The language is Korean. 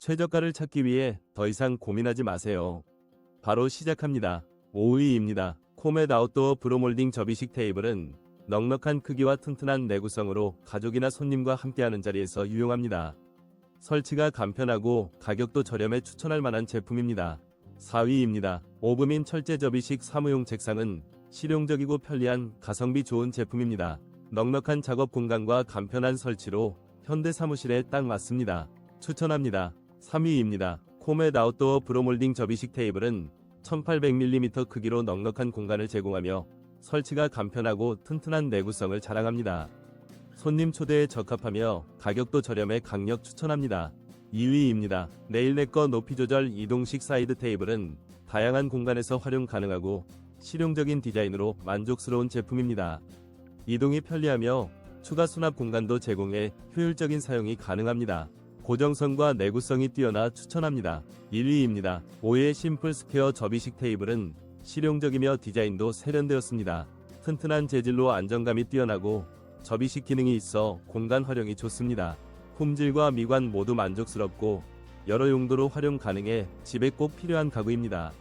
최저가를 찾기 위해 더 이상 고민하지 마세요. 바로 시작합니다. 5위입니다. 코멧 아웃도어 브로몰딩 접이식 테이블은 넉넉한 크기와 튼튼한 내구성으로 가족이나 손님과 함께하는 자리에서 유용합니다. 설치가 간편하고 가격도 저렴해 추천할 만한 제품입니다. 4위입니다. 오브민 철제 접이식 사무용 책상은 실용적이고 편리한 가성비 좋은 제품입니다. 넉넉한 작업 공간과 간편한 설치로 현대 사무실에 딱 맞습니다. 추천합니다. 3위입니다. 코멧 아웃도어 브로몰딩 접이식 테이블은 1800mm 크기로 넉넉한 공간을 제공하며 설치가 간편하고 튼튼한 내구성을 자랑합니다. 손님 초대에 적합하며 가격도 저렴해 강력 추천합니다. 2위입니다. 내일 내꺼 높이 조절 이동식 사이드 테이블은 다양한 공간에서 활용 가능하고 실용적인 디자인으로 만족스러운 제품입니다. 이동이 편리하며 추가 수납 공간도 제공해 효율적인 사용이 가능합니다. 고정성과 내구성이 뛰어나 추천합니다. 1위입니다. 5의 심플 스퀘어 접이식 테이블은 실용적이며 디자인도 세련되었습니다. 튼튼한 재질로 안정감이 뛰어나고 접이식 기능이 있어 공간 활용이 좋습니다. 품질과 미관 모두 만족스럽고 여러 용도로 활용 가능해 집에 꼭 필요한 가구입니다.